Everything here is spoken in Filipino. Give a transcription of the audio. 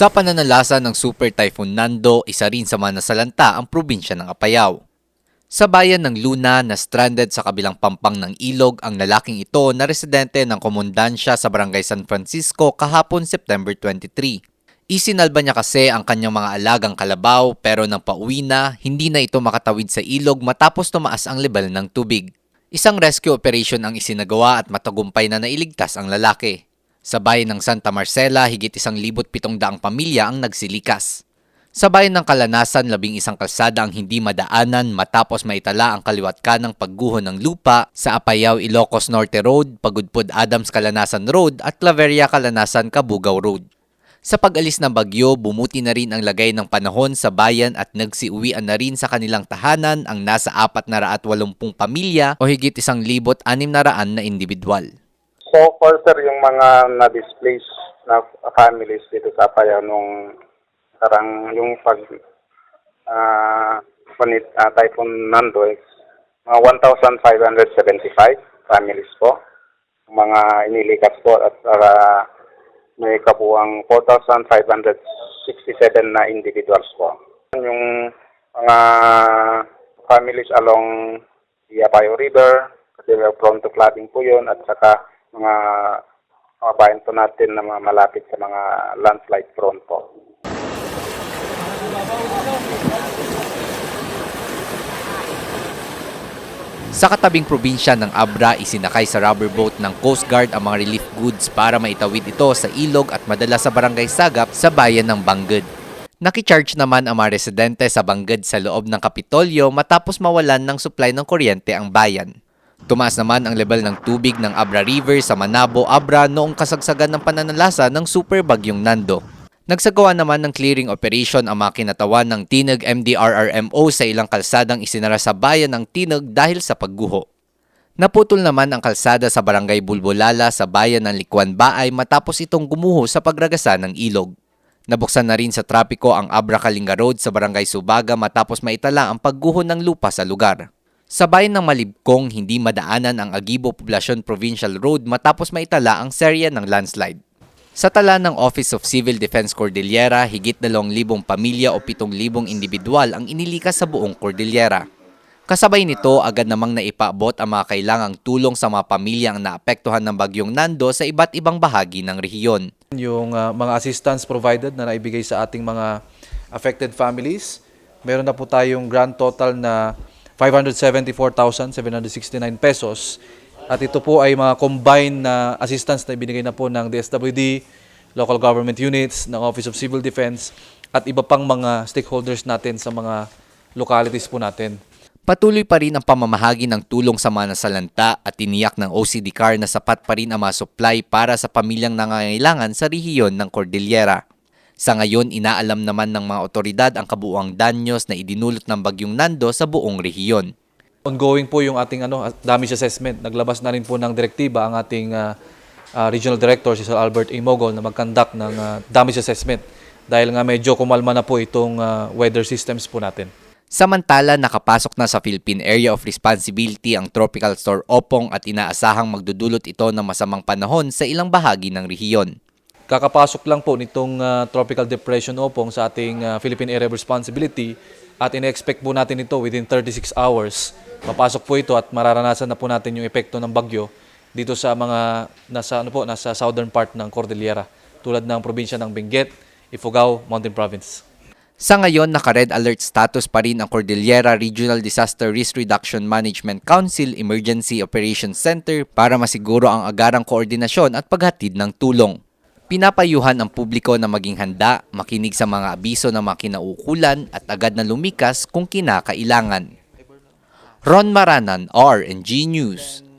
Sa pananalasa ng Super Typhoon Nando, isa rin sa mga nasalanta ang probinsya ng Apayao. Sa bayan ng Luna na stranded sa kabilang pampang ng ilog ang lalaking ito na residente ng komandansya sa Barangay San Francisco kahapon September 23. Isinalba niya kasi ang kanyang mga alagang kalabaw pero nang pauwi na, hindi na ito makatawid sa ilog matapos tumaas ang level ng tubig. Isang rescue operation ang isinagawa at matagumpay na nailigtas ang lalaki. Sa bayan ng Santa Marcela, higit isang libot pitong daang pamilya ang nagsilikas. Sa bayan ng Kalanasan, labing isang kalsada ang hindi madaanan matapos maitala ang kaliwat ka ng pagguho ng lupa sa Apayao Ilocos Norte Road, Pagudpud Adams Kalanasan Road at Claveria Kalanasan Kabugao Road. Sa pag-alis ng bagyo, bumuti na rin ang lagay ng panahon sa bayan at nagsiuwian na rin sa kanilang tahanan ang nasa 480 pamilya o higit isang libot anim na raan na individual. So far, sir, yung mga na-displace na families dito sa Apaya nung karang yung pag uh, panit, ah, Typhoon Nando is mga 1,575 families po. Mga inilikas po at uh, may kabuang 4,567 na individuals po. Yung mga families along the Apayo River, kasi prone to flooding po yun, at saka mga mga bayan po natin na malapit sa mga landslide prone po. Sa katabing probinsya ng Abra, isinakay sa rubber boat ng Coast Guard ang mga relief goods para maitawid ito sa ilog at madala sa barangay Sagap sa bayan ng Bangged. Nakicharge naman ang mga residente sa Bangged sa loob ng Kapitolyo matapos mawalan ng supply ng kuryente ang bayan. Tumaas naman ang level ng tubig ng Abra River sa Manabo, Abra noong kasagsagan ng pananalasa ng super bagyong Nando. Nagsagawa naman ng clearing operation ang mga kinatawan ng Tinag MDRRMO sa ilang kalsadang isinara sa bayan ng Tinag dahil sa pagguho. Naputol naman ang kalsada sa barangay Bulbolala sa bayan ng Likuan Baay matapos itong gumuho sa pagragasa ng ilog. Nabuksan na rin sa trapiko ang Abra Kalinga Road sa barangay Subaga matapos maitala ang pagguho ng lupa sa lugar. Sa bayan ng Malibkong, hindi madaanan ang Agibo Poblacion Provincial Road matapos maitala ang serya ng landslide. Sa tala ng Office of Civil Defense Cordillera, higit 2,000 pamilya o 7,000 individual ang inilikas sa buong Cordillera. Kasabay nito, agad namang naipaabot ang mga kailangang tulong sa mga pamilyang naapektuhan ng bagyong Nando sa iba't ibang bahagi ng rehiyon. Yung uh, mga assistance provided na naibigay sa ating mga affected families, meron na po tayong grand total na 574,769 pesos. At ito po ay mga combined na assistance na ibinigay na po ng DSWD, local government units, ng Office of Civil Defense, at iba pang mga stakeholders natin sa mga localities po natin. Patuloy pa rin ang pamamahagi ng tulong sa mga nasalanta at tiniyak ng OCDCAR na sapat pa rin ang mga supply para sa pamilyang nangangailangan sa rehiyon ng Cordillera. Sa ngayon, inaalam naman ng mga otoridad ang kabuuang danyos na idinulot ng bagyong Nando sa buong rehiyon. Ongoing po yung ating ano, damage assessment. Naglabas na rin po ng direktiba ang ating uh, uh, Regional Director, si Sir Albert A. Mogol, na mag-conduct ng uh, damage assessment dahil nga medyo kumalma na po itong uh, weather systems po natin. Samantala, nakapasok na sa Philippine Area of Responsibility ang Tropical Storm Opong at inaasahang magdudulot ito ng masamang panahon sa ilang bahagi ng rehiyon. Kakapasok lang po nitong uh, Tropical Depression Opong sa ating uh, Philippine Area of Responsibility at ine-expect po natin ito within 36 hours. Papasok po ito at mararanasan na po natin yung epekto ng bagyo dito sa mga nasa ano po nasa southern part ng Cordillera tulad ng probinsya ng Benguet, Ifugao, Mountain Province. Sa ngayon, naka-red alert status pa rin ang Cordillera Regional Disaster Risk Reduction Management Council Emergency Operations Center para masiguro ang agarang koordinasyon at paghatid ng tulong. Pinapayuhan ang publiko na maging handa, makinig sa mga abiso ng mga kinaukulan at agad na lumikas kung kinakailangan. Ron Maranan, RNG News.